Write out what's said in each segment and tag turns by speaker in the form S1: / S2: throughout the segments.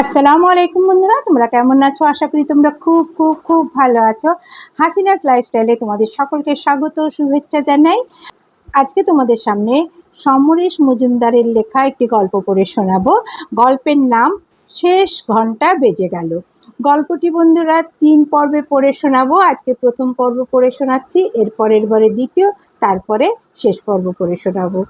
S1: আসসালামু আলাইকুম বন্ধুরা, তোমরা কেমন আছো? আশা করি তোমরা খুব খুব খুব ভালো আছো। হাসিনাস লাইফস্টাইলে তোমাদের সকলকে স্বাগত শুভেচ্ছা জানাই। আজকে তোমাদের সামনে সমরেশ মজুমদারের লেখা একটি গল্প পড়ে শোনাবো। গল্পের নাম শেষ ঘণ্টা বেজে গেল। গল্পটি বন্ধুরা তিন পর্বে পড়ে শোনাবো। আজকে প্রথম পর্ব পড়ে শোনাচ্ছি, এরপরের বারে দ্বিতীয়, তারপরে শেষ পর্ব পড়ে শোনাবো।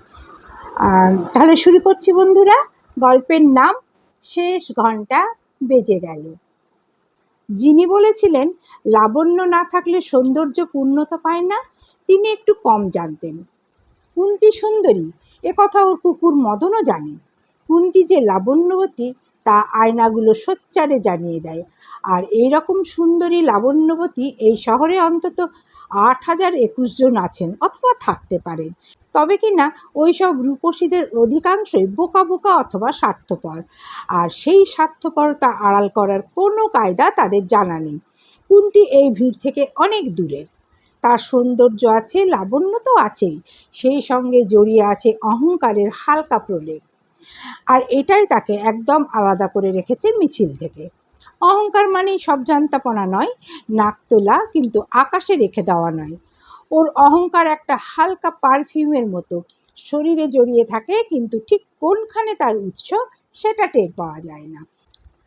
S1: তাহলে শুরু করছি বন্ধুরা। গল্পের নাম শেষ ঘণ্টা বেজে গেল। যিনি বলেছিলেন, লাবণ্য না থাকলে সৌন্দর্য পূর্ণতা পায় না, তিনি একটু কম জানতেন। কুন্তি সুন্দরী কথা ওর কুকুর মদনও জানে। কুন্তি যে লাবণ্যবতী, তা আয়নাগুলো সোচ্চারে জানিয়ে দেয়। আর এই রকম সুন্দরী লাবণ্যবতী এই শহরে অন্তত আট হাজার একুশ জন আছেন অথবা থাকতে পারেন। তবে কি না ওই সব রূপসীদের অধিকাংশই বোকা বোকা অথবা স্বার্থপর। আর সেই স্বার্থপরতা আড়াল করার কোনো কায়দা তাদের জানা নেই। কুন্তি এই ভিড় থেকে অনেক দূরের। তার সৌন্দর্য আছে লাবণ্য তো আছেই। সেই সঙ্গে জড়িয়ে আছে অহংকারের হালকা প্রলেপ। আর এটাই তাকে একদম আলাদা করে রেখেছে মিছিল থেকে। অহংকার মানেই সব জান্তাপনা নয়, নাক তোলা কিন্তু আকাশে রেখে দেওয়া নয়। ওর অহংকার একটা হালকা পারফিউমের মতো। শরীরে জড়িয়ে থাকে কিন্তু ঠিক কোনখানে তার উৎস সেটা টের পাওয়া যায় না।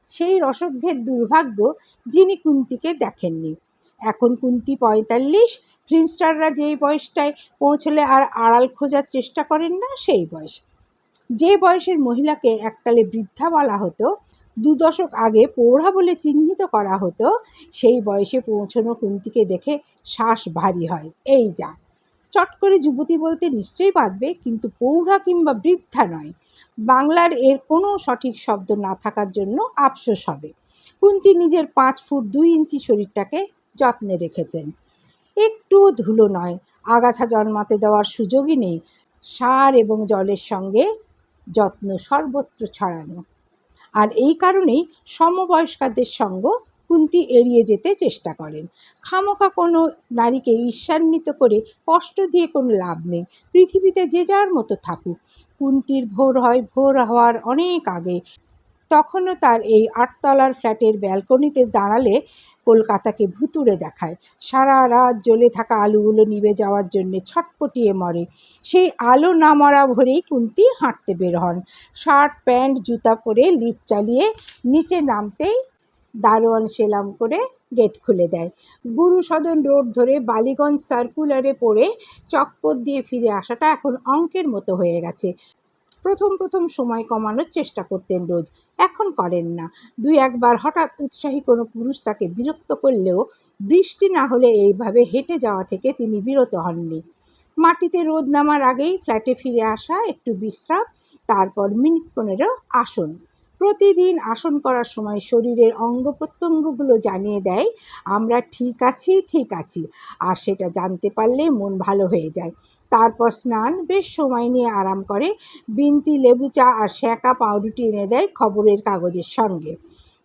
S1: সেই রসভেদ দুর্ভাগ্য যিনি কুন্তিকে দেখেননি। এখন কুন্তি পঁয়তাল্লিশ, ফিল্মস্টাররা যেই বয়সটায় পৌঁছলে আর আড়াল খোঁজার চেষ্টা করেন না সেই বয়স। যে বয়সের মহিলাকে এককালে বৃদ্ধা বলা হতো দু দশক আগে পৌঢ়া বলে চিহ্নিত করা হতো, সেই বয়সে পৌঁছনো কুন্তিকে দেখে শ্বাস ভারী হয়। এই যা। চট করে যুবতী বলতে নিশ্চয়ই বাঁধবে কিন্তু পৌঢ়া কিংবা বৃদ্ধা নয়। বাংলার এর কোনো সঠিক শব্দ না থাকার জন্য আফসোস হবে। কুন্তি নিজের পাঁচ ফুট দুই ইঞ্চি শরীরটাকে যত্নে রেখেছেন। একটুও ধুলো নয়, আগাছা জন্মাতে দেওয়ার সুযোগই নেই। সার এবং জলের সঙ্গে যত্ন সর্বত্র ছড়ানো। আর এই কারণেই সমবয়স্কাদের সঙ্গ কুন্তি এড়িয়ে যেতে চেষ্টা করেন। খামোখা কোনো নারীকে ঈর্ষান্বিত করে কষ্ট দিয়ে কোনো লাভ নেই। পৃথিবীতে যে যার মতো থাকুক। কুন্তির ভোর হয়, ভোর হওয়ার অনেক আগে। তখনও তার এই আটতলার ফ্ল্যাটের ব্যালকনিতে দাঁড়ালে কলকাতাকে ভুতুড়ে দেখায়। সারা রাত জ্বলে থাকা আলুগুলো নিভে যাওয়ার জন্যে ছটপটিয়ে মরে। সেই আলো না মরা ভরেই কুন্তি হাঁটতে বের হন। শার্ট, প্যান্ট, জুতা পরে লিফট চালিয়ে নিচে নামতেই দারোয়ান সেলাম করে গেট খুলে দেয়। গুরু সদন রোড ধরে বালিগঞ্জ সার্কুলারে পড়ে চক্কর দিয়ে ফিরে আসাটা এখন অঙ্কের মতো হয়ে গেছে। প্রথম প্রথম সময় কমানোর চেষ্টা করতেন রোজ। এখন করেন না। দুই একবার হঠাৎ উৎসাহী কোনো পুরুষ তাকে বিরক্ত করলেও বৃষ্টি না হলে এইভাবে হেঁটে যাওয়া থেকে তিনি বিরত হননি। মাটিতে রোদ নামার আগেই ফ্ল্যাটে ফিরে আসা একটু বিশ্রাম, তারপর মিনিট পনেরো আসন। প্রতিদিন আসন করার সময় শরীরের অঙ্গ প্রত্যঙ্গগুলো জানিয়ে দেয়, আমরা ঠিক আছি ঠিক আছি। আর সেটা জানতে পারলে মন ভালো হয়ে যায়। তারপর স্নান, বেশ সময় নিয়ে আরাম করে। বিনতি, লেবু চা আর শ্যাকা পাউরুটি এনে দেয় খবরের কাগজের সঙ্গে।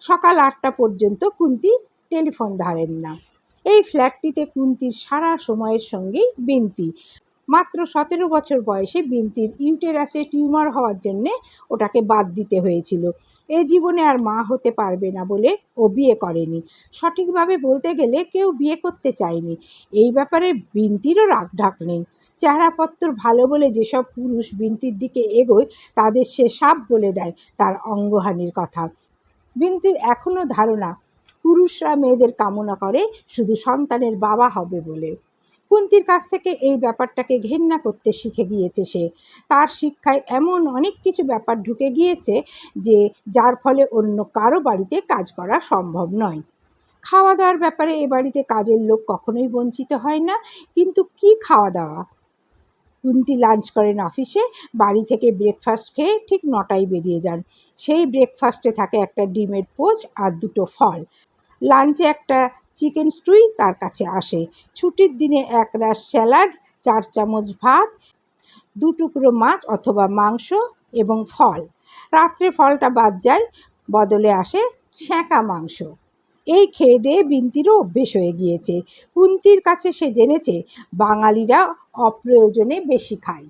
S1: সকাল আটটা পর্যন্ত কুন্তি টেলিফোন ধরেন না। এই ফ্ল্যাটটিতে কুন্তির সারা সময়ের সঙ্গেই বিনতি। মাত্র সতেরো বছর বয়সে বিনতির ইউটেরাসে টিউমার হওয়ার জন্যে ওটাকে বাদ দিতে হয়েছিল। এ জীবনে আর মা হতে পারবে না বলে ও বিয়ে করেনি। সঠিকভাবে বলতে গেলে কেউ বিয়ে করতে চায়নি। এই ব্যাপারে বিনতিরও রাগঢাক নেই। চেহারাপত্র ভালো বলে যেসব পুরুষ বিনতির দিকে এগোয়, তাদের সে সাপ বলে দেয় তার অঙ্গহানির কথা। বিনতির এখনও ধারণা, পুরুষরা মেয়েদের কামনা করে শুধু সন্তানের বাবা হবে বলে। কুন্তির কাছ থেকে এই ব্যাপারটাকে ঘেন্না করতে শিখে গিয়েছে সে। তার শিক্ষায় এমন অনেক কিছু ব্যাপার ঢুকে গিয়েছে যে, যার ফলে অন্য কারও বাড়িতে কাজ করা সম্ভব নয়। খাওয়া দাওয়ার ব্যাপারে এ বাড়িতে কাজের লোক কখনোই বঞ্চিত হয় না, কিন্তু কি খাওয়া দাওয়া কুন্তি লাঞ্চ করেন অফিসে, বাড়ি থেকে ব্রেকফাস্ট খেয়ে ঠিক নটায় বেরিয়ে যান। সেই ব্রেকফাস্টে থাকে একটা ডিমের পোচ আর দুটো ফল। লাঞ্চে একটা চিকেন স্টুই তার কাছে আসে। ছুটির দিনে এক রাস স্যালাড, চার চামচ ভাত, দু টুকরো মাছ অথবা মাংস এবং ফল। রাত্রে ফলটা বাদ যায়, বদলে আসে শ্যাঁকা মাংস। এই খেয়ে দিয়ে বিনতিরও অভ্যেস হয়ে গিয়েছে। কুন্তির কাছে সে জেনেছে, বাঙালিরা অপ্রয়োজনে বেশি খায়।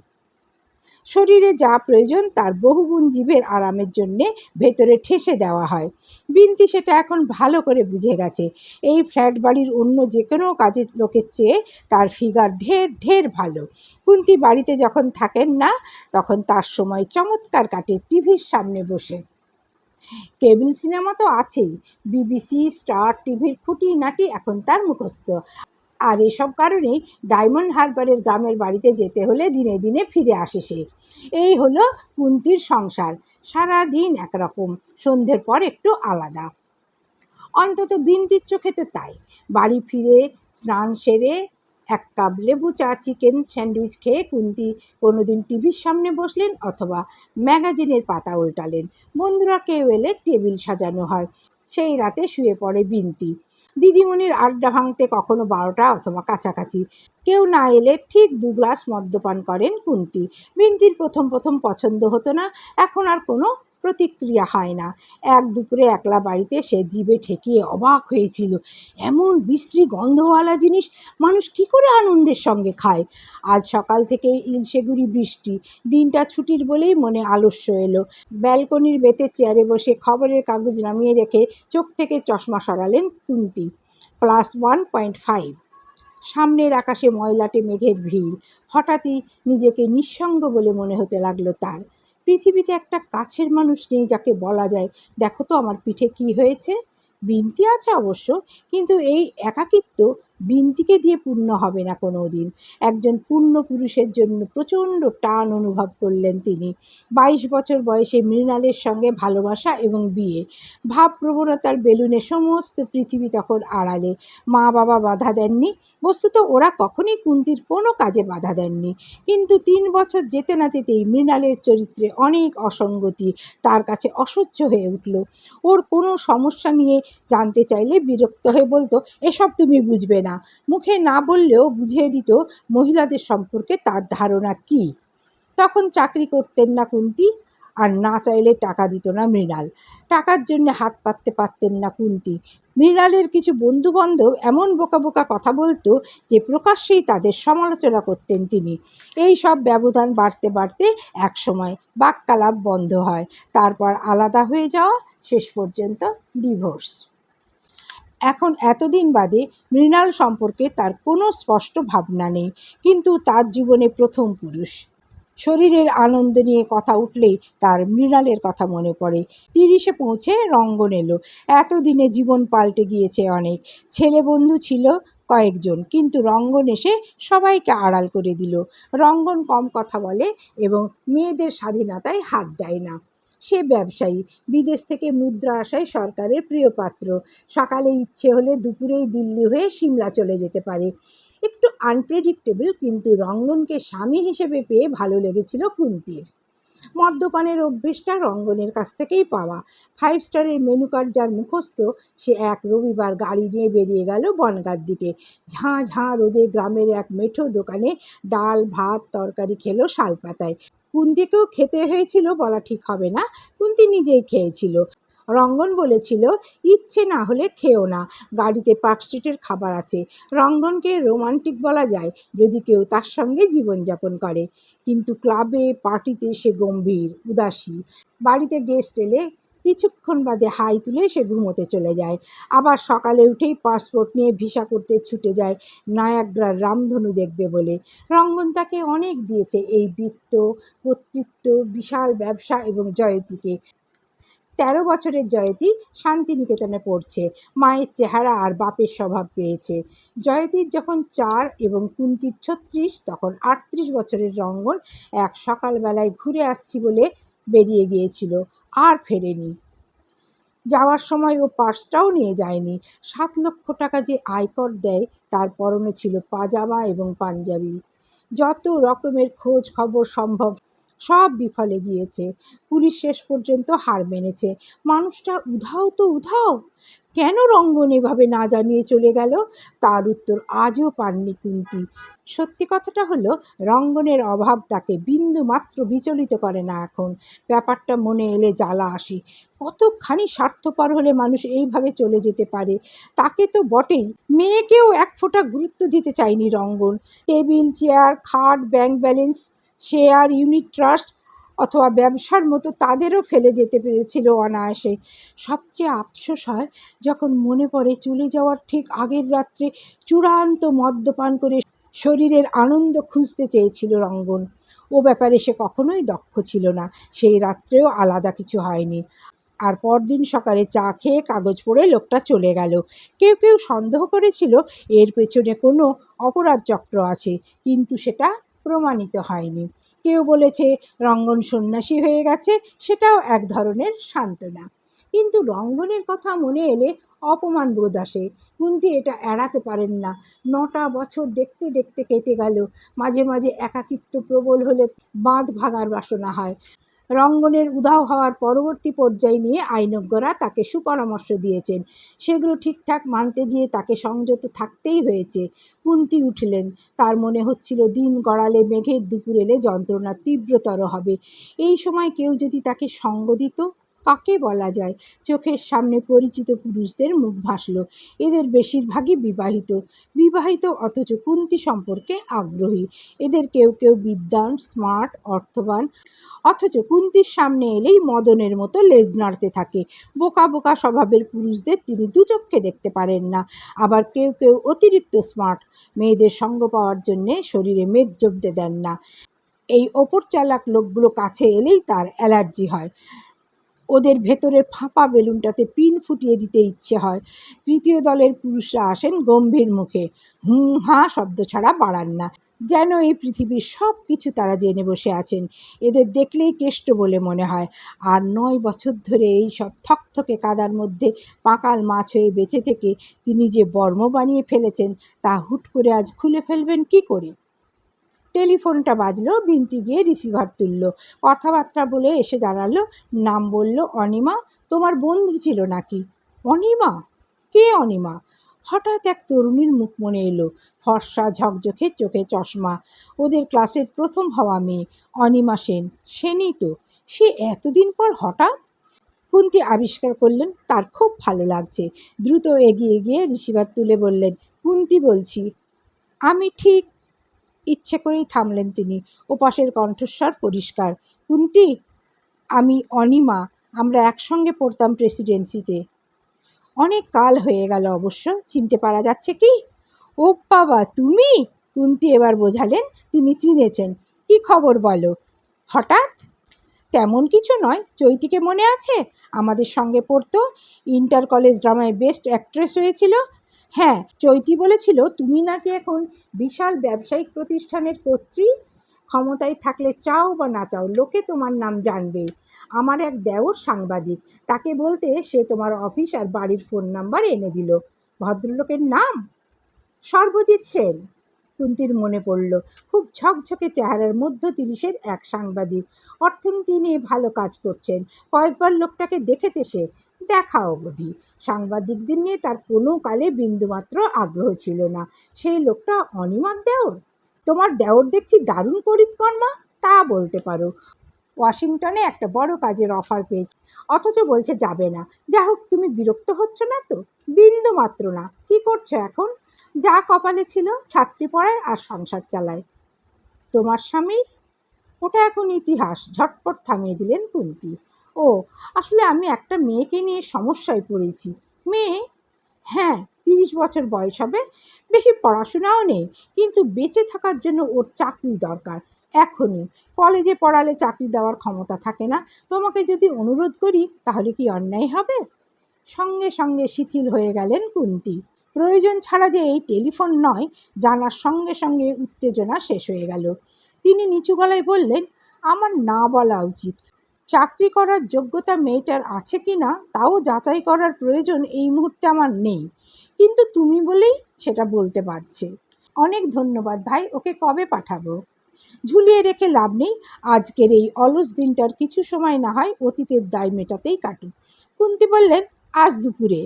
S1: শরীরে যা প্রয়োজন তার বহুগুণ জীবের আরামের জন্যে ভেতরে ঠেসে দেওয়া হয়। বিনতি সেটা এখন ভালো করে বুঝে গেছে। এই ফ্ল্যাট বাড়ির অন্য যে কোনো কাজের লোকের চেয়ে তার ফিগার ঢের ঢের ভালো। কুন্তি বাড়িতে যখন থাকেন না, তখন তার সময় চমৎকার কাটে টিভির সামনে বসে। কেবল সিনেমা তো আছেই। বিবিসি, স্টার, টিভির খুঁটিনাটি এখন তার মুখস্থ। আর এসব কারণেই ডায়মন্ড হারবারের গ্রামের বাড়িতে যেতে হলে দিনে দিনে ফিরে আসে সে। এই হলো কুন্তির সংসার সারা দিন একরকম, সন্ধ্যের পর একটু আলাদা। অন্তত বিন্দির চোখে তো তাই। বাড়ি ফিরে, স্নান সেরে, এক কাপ লেবু চা, চিকেন স্যান্ডউইচ খেয়ে কুন্তি কোনোদিন টিভির সামনে বসলেন অথবা ম্যাগাজিনের পাতা উল্টালেন। বন্ধুরা কেউ এলে টেবিল সাজানো হয়। সেই রাতে শুয়ে পড়ে বিনতি। দিদিমণির আড্ডা ভাঙতে কখনো বারোটা অথবা কাছাকাছি। কেউ না এলে ঠিক দু গ্লাস মদ্যপান করেন কুন্তি। বিন্তির প্রথম প্রথম পছন্দ হতো না। এখন আর কোনো প্রতিক্রিয়া হয় না। এক দুপুরে একলা বাড়িতে সে জিভে ঠেকিয়ে অবাক হয়েছিল। এমন বিশ্রী গন্ধওয়ালা জিনিস মানুষ কি করে আনন্দের সঙ্গে খায়? আজ সকাল থেকে ইলশেগুড়ি বৃষ্টি। দিনটা ছুটির বলেই মনে আলস্য এলো। ব্যালকনির বেতে চেয়ারে বসে খবরের কাগজ নামিয়ে রেখে চোখ থেকে চশমা সরালেন Kunti. Plus one point five. সামনের আকাশে ময়লাটে মেঘের ভিড়। হঠাৎই নিজেকে নিঃসঙ্গ বলে মনে হতে লাগল তার। পৃথিবীতে একটা কাছের মানুষ নেই যাকে বলা যায়। দেখো তো আমার পিঠে কি হয়েছে? বিনতি আছে অবশ্য, কিন্তু এই একাকিত্ব বিনতিকে দিয়ে পূর্ণ হবে না কোনো দিন। একজন পূর্ণ পুরুষের জন্য প্রচণ্ড টান অনুভব করলেন তিনি। বাইশ বছর বয়সে মৃণালের সঙ্গে ভালোবাসা এবং বিয়ে। ভাবপ্রবণতার বেলুনে সমস্ত পৃথিবী তখন আড়ালে। মা বাবা বাধা দেননি। বস্তুত ওরা কখনই কুন্তির কোনো কাজে বাধা দেননি। কিন্তু তিন বছর যেতে না যেতেই মৃণালের চরিত্রে অনেক অসঙ্গতি তার কাছে অসহ্য হয়ে উঠল। ওর কোনো সমস্যা নিয়ে জানতে চাইলে বিরক্ত হয়ে বলতো, এসব তুমি বুঝবে না। মুখে না বললেও বুঝিয়ে দিত মহিলাদের সম্পর্কে তার ধারণা কী। তখন চাকরি করতেন না কুন্তি, আর না চাইলে টাকা দিত না মৃণাল। টাকার জন্য হাত পাততে পারতেন না কুন্তি। মৃণালের কিছু বন্ধুবান্ধব এমন বোকা বোকা কথা বলতো যে প্রকাশ্যেই তাদের সমালোচনা করতেন তিনি। এই সব ব্যবধান বাড়তে বাড়তে একসময় বাক্যালাপ বন্ধ হয়। তারপর আলাদা হয়ে যাওয়া, শেষ পর্যন্ত ডিভোর্স। এখন এতদিন বাদে মৃণাল সম্পর্কে তার কোনো স্পষ্ট ভাবনা নেই, কিন্তু তার জীবনে প্রথম পুরুষ। শরীরের আনন্দ নিয়ে কথা উঠলেই তার মৃণালের কথা মনে পড়ে। তিরিশে পৌঁছে রঙ্গন এলো এতদিনে জীবন পাল্টে গিয়েছে অনেক। ছেলে বন্ধু ছিল কয়েকজন, কিন্তু রঙ্গন এসে সবাইকে আড়াল করে দিল। রঙ্গন কম কথা বলে এবং মেয়েদের স্বাধীনতায় হাত দেয় না। সে ব্যবসায়ী। বিদেশ থেকে মুদ্রা আসায় সরকারের প্রিয় পাত্র। সকালে ইচ্ছে হলে দুপুরেই দিল্লি হয়ে সিমলা চলে যেতে পারে। একটু আনপ্রেডিক্টেবল কিন্তু রঙ্গনকে স্বামী হিসেবে পেয়ে ভালো লেগেছিল কুন্তির। মদ্যপানের অভ্যেসটা রঙ্গনের কাছ থেকেই পাওয়া। ফাইভ স্টারের মেনু কার্ড যার মুখস্থ, সে এক রবিবার গাড়ি নিয়ে বেরিয়ে গেল বনগার দিকে। ঝাঁ ঝাঁ রোদে গ্রামের এক মেঠো দোকানে ডাল, ভাত, তরকারি খেলো শালপাতায়। কুন্তিকেও খেতে হয়েছিল বলা ঠিক হবে না। কুন্তি নিজেই খেয়েছিল। রঙ্গন বলেছিল, ইচ্ছে না হলে খেও না, গাড়িতে পার্ক স্ট্রিটের খাবার আছে। রঙ্গনকে রোমান্টিক বলা যায়, যদি কেউ তার সঙ্গে জীবনযাপন করে। কিন্তু ক্লাবে, পার্টিতে সে গম্ভীর, উদাসী। বাড়িতে গেস্ট এলে কিছুক্ষণ বাদে হাই তুলে সে ঘুমোতে চলে যায়। আবার সকালে উঠেই পাসপোর্ট নিয়ে ভিসা করতে ছুটে যায় নায়াগ্রার রামধনু দেখবে বলে। রঙ্গন তাকে অনেক দিয়েছে এই বৃত্ত, কর্তৃত্ব, বিশাল ব্যবসা এবং জয়তীকে। তেরো বছরের জয়তী শান্তিনিকেতনে পড়ছে। মায়ের চেহারা আর বাপের স্বভাব পেয়েছে। জয়তীর যখন চার এবং কুন্তির ছত্রিশ, তখন আটত্রিশ বছরের রঙ্গন এক সকালবেলায় ঘুরে আসছি বলে বেরিয়ে গিয়েছিল। আর ফেরেনি। যাওয়ার সময় ও পার্সটাও নিয়ে যায়নি। সাত লক্ষ টাকা যে আয়কর দেয়, তার পরনে ছিল পাজামা এবং পাঞ্জাবি। যত রকমের খোঁজ খবর সম্ভব সব বিফলে গিয়েছে। পুলিশ শেষ পর্যন্ত হার মেনেছে। মানুষটা, উধাও তো, উধাও! কেন রঙ্গন এভাবে না জানিয়ে চলে গেল? তার উত্তর আজও পাননি কুন্তি। সত্যি কথাটা হলো, রঙ্গনের অভাব তাকে বিন্দু মাত্র বিচলিত করে না এখন। ব্যাপারটা মনে এলে জ্বালা আসে। কতখানি স্বার্থপর হলে মানুষ এইভাবে চলে যেতে পারে? তাকে তো বটেই। মেয়েকেও এক ফোঁটা গুরুত্ব দিতে চায়নি রঙ্গন। টেবিল, চেয়ার, খাট, bank balance share, unit trust অথবা ব্যবসার মতো তাদেরও ফেলে যেতে পেরেছিল অনায়াসে সবচেয়ে আফসোস হয় যখন মনে পড়ে চলে যাওয়ার ঠিক আগের রাত্রে চূড়ান্ত মদ্যপান করে শরীরের আনন্দ খুঁজতে চেয়েছিল রঙ্গন। ও ব্যাপারে সে কখনোই দক্ষ ছিল না। সেই রাত্রেও আলাদা কিছু হয়নি। আর পরদিন সকালে চা খেয়ে কাগজ পড়ে লোকটা চলে গেল। কেউ কেউ সন্দেহ করেছিল এর পেছনে কোনো অপরাধ চক্র আছে, কিন্তু সেটা প্রমাণিত হয়নি। কেউ বলেছে রঙ্গন সন্ন্যাসী হয়ে গেছে, সেটাও এক ধরনের সান্ত্বনা। কিন্তু রঙ্গনের কথা মনে এলে অপমান বোধ আসে। কুন্তি এটা এড়াতে পারেন না। নটা বছর দেখতে দেখতে কেটে গেল। মাঝে মাঝে একাকিত্ব প্রবল হলে বাঁধ ভাগার বাসনা হয়। রঙ্গনের উধাও হওয়ার পরবর্তী পর্যায় নিয়ে আইনজ্ঞরা তাকে সুপরামর্শ দিয়েছেন। সেগুলো ঠিকঠাক মানতে গিয়ে তাকে সংযত থাকতেই হয়েছে। কুন্তি উঠলেন। তার মনে হচ্ছিল, দিন গড়ালে মেঘের দুপুর এলে যন্ত্রণা তীব্রতর হবে। এই সময় কেউ যদি তাকে সঙ্গ দিত কাকে বলা যায়? চোখের সামনে পরিচিত পুরুষদের মুখ ভাসল। এদের বেশিরভাগই বিবাহিত। বিবাহিত অথচ কুন্তি সম্পর্কে আগ্রহী। এদের কেউ কেউ বিদ্বান, স্মার্ট, অর্থবান। অথচ কুন্তির সামনে এলেই মদনের মতো লেজ নাড়তে থাকে। বোকা বোকা স্বভাবের পুরুষদের তিনি দুচক্ষে দেখতে পারেন না। আবার কেউ কেউ অতিরিক্ত স্মার্ট। মেয়েদের সঙ্গ পাওয়ার জন্যে শরীরে মেদ জমতে দেন না। এই ওপর চালাক লোকগুলো কাছে এলেই তার অ্যালার্জি হয়। ওদের ভেতরের ফাঁপা বেলুনটাতে পিন ফুটিয়ে দিতে ইচ্ছে হয়। তৃতীয় দলের পুরুষরা আসেন গম্ভীর মুখে। হুম হাঁ শব্দ ছাড়া বাড়ান না। যেন এই পৃথিবীর সব কিছু তারা জেনে বসে আছেন। এদের দেখলেই কেষ্ট বলে মনে হয়। আর নয় বছর ধরে এই সব থকথকে কাদার মধ্যে পাকাল মাছ হয়ে বেঁচে থেকে তিনি যে বর্ম বানিয়ে ফেলেছেন, তা হুট করে আজ খুলে ফেলবেন কি করে? টেলিফোনটা বাজলো, বিনতি গিয়ে রিসিভার তুললো। কথাবার্তা বলে এসে দাঁড়াল, নাম বলল, অনিমা, তোমার বন্ধু ছিল নাকি? অনিমা? কে অনিমা? হঠাৎ এক তরুণীর মুখ মনে এলো, ফর্সা, ঝকঝকে চোখে চশমা। ওদের ক্লাসের প্রথম হওয়া মেয়ে, অনিমা সেন। সেনই তো। সে এতদিন পর হঠাৎ? কুন্তি আবিষ্কার করলেন, তার খুব ভালো লাগছে। দ্রুত এগিয়ে গিয়ে রিসিভার তুলে বললেন কুন্তি বলছি। আমি ঠিক ইচ্ছে করেই থামলেন তিনি। ওপাশের কণ্ঠস্বর পরিষ্কার। কুন্তি, আমি অনিমা, আমরা একসঙ্গে পড়তাম প্রেসিডেন্সিতে। অনেক কাল হয়ে গেল অবশ্য, চিনতে পারা যাচ্ছে কি? ও বাবা, তুমি? কুন্তি এবার বোঝালেন, তিনি চিনেছেন। কি খবর বলো? হঠাৎ? তেমন কিছু নয়, চৈতিকে মনে আছে? আমাদের সঙ্গে পড়তো। ইন্টার কলেজ ড্রামায় বেস্ট অ্যাক্ট্রেস হয়েছিল। হ্যাঁ চৈতি বলেছিল, তুমি নাকি এখন বিশাল ব্যবসায়িক প্রতিষ্ঠানের কর্ত্রী? ক্ষমতায় থাকলে চাও বা না চাও, লোকে তোমার নাম জানবে। আমার এক দেওর সাংবাদিক, তাকে বলতে সে তোমার অফিস আর বাড়ির ফোন নাম্বার এনে দিল। ভদ্রলোকের নাম? সর্বজিৎ সেন। কুন্তির মনে পড়ল, খুব ঝকঝকে চেহারার মধ্য তিরিশের এক সাংবাদিক। অর্থনীতি নিয়ে ভালো কাজ করছেন। কয়েকবার লোকটাকে দেখেছে সে। দেখা অবধি। সাংবাদিকদের নিয়ে তার কোনো কালে বিন্দুমাত্র আগ্রহ ছিল না। সেই লোকটা অনিমার দেওর? তোমার দেওর দেখছি দারুণ করিতকর্মা তা বলতে পারো। ওয়াশিংটনে একটা বড় কাজের অফার পেয়েছে, অথচ বলছে যাবে না। যা হোক, তুমি বিরক্ত হচ্ছ না তো? বিন্দু মাত্র না। কি করছ এখন? যা কপালে ছিল, ছাত্রী পড়ায় আর সংসার চালায়। তোমার স্বামীর? ওটা এখন ইতিহাস, ঝটপট থামিয়ে দিলেন কুন্তি। ও, আসলে আমি একটা মেয়েকে নিয়ে সমস্যায় পড়েছি। মেয়ে? হ্যাঁ তিরিশ বছর বয়স হবে, বেশি পড়াশোনাও নেই, কিন্তু বেঁচে থাকার জন্য ওর চাকরি দরকার। এখনই। কলেজে পড়ালে চাকরি দেওয়ার ক্ষমতা থাকে না। তোমাকে যদি অনুরোধ করি, তাহলে কি অন্যায় হবে? সঙ্গে সঙ্গে শিথিল হয়ে গেলেন কুন্তি। প্রয়োজন ছাড়া যে এই টেলিফোন নয়, জানার সঙ্গে সঙ্গে উত্তেজনা শেষ হয়ে গেল। তিনি নিচু গলায় বললেন, আমার না বলা উচিত। চাকরি করার যোগ্যতা মেয়েটার আছে কি না তাও যাচাই করার প্রয়োজন এই মুহূর্তে আমার নেই। কিন্তু তুমি বলেই সেটা বলতে পারছে। অনেক ধন্যবাদ ভাই, ওকে কবে পাঠাবো? ঝুলিয়ে রেখে লাভ নেই। আজকের এই অলস দিনটার কিছু সময় না হয় অতীতের দায় মেটাতেই কাটুক। কুন্তি বললেন, আজ দুপুরে।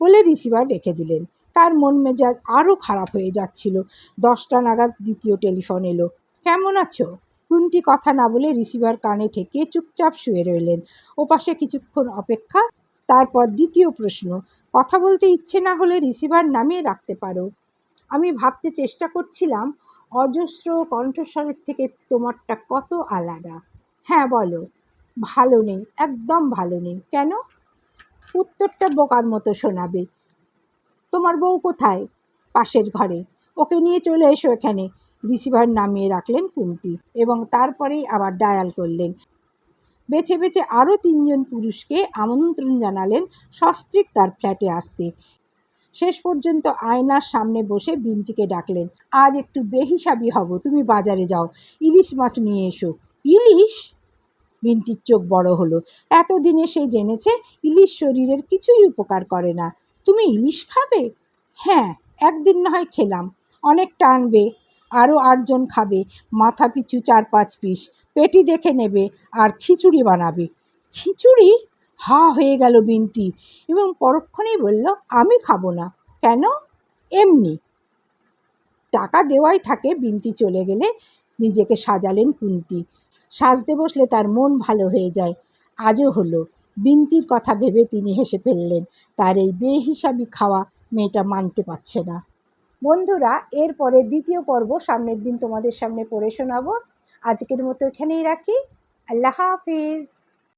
S1: বলে রিসিভার রেখে দিলেন। তার মন মেজাজ আরও খারাপ হয়ে যাচ্ছিল। দশটা নাগাদ দ্বিতীয় টেলিফোন এলো। কেমন আছো? কুন্তি কথা না বলে রিসিভার কানে ঠেকে চুপচাপ শুয়ে রইলেন। ওপাশে কিছুক্ষণ অপেক্ষা, তারপর দ্বিতীয় প্রশ্ন, কথা বলতে ইচ্ছে না হলে রিসিভার নামিয়ে রাখতে পারো। আমি ভাবতে চেষ্টা করছিলাম, অজস্র কণ্ঠস্বরের থেকে তোমারটা কত আলাদা। হ্যাঁ বলো। ভালো নেই, একদম ভালো নেই। কেন? উত্তরটা বোকার মতো শোনাবে। তোমার বউ কোথায়? পাশের ঘরে। ওকে নিয়ে চলে এসো এখানে। রিসিভার নামিয়ে রাখলেন কুন্তি এবং তারপরেই আবার ডায়াল করলেন। বেছে বেছে আরও তিনজন পুরুষকে আমন্ত্রণ জানালেন সস্ত্রিক তার ফ্ল্যাটে আসতে। শেষ পর্যন্ত আয়নার সামনে বসে বিনতিকে ডাকলেন, আজ একটু বেহিসাবি হব, তুমি বাজারে যাও, ইলিশ মাছ নিয়ে এসো। ইলিশ? বিনতির চোখ বড় হলো। এতদিনে সে জেনেছে ইলিশ শরীরের কিছুই উপকার করে না। তুমি ইলিশ খাবে? হ্যাঁ একদিন না হয় খেলাম। অনেক টানবে আরও আটজন খাবে, মাথা পিছু চার পাঁচ পিস। পেটি দেখে নেবে আর খিচুড়ি বানাবে। খিচুড়ি? হা হয়ে গেল বিনতি। এবং পরক্ষণেই বলল, আমি খাব না। কেন? এমনি। টাকা দেওয়াই থাকে, বিনতি চলে গেলে নিজেকে সাজালেন কুন্তি। সাজতে বসলে তার মন ভালো হয়ে যায়। আজও হলো। বিনতির কথা ভেবে তিনি হেসে ফেললেন, তার এই বেহিসাবি খাওয়া মেয়েটা মানতে পারছে না। বন্ধুরা, এরপরে দ্বিতীয় পর্ব সামনের দিন তোমাদের সামনে পড়ে শোনাবো। আজকের মতো এখানেই রাখি। আল্লাহ হাফিজ।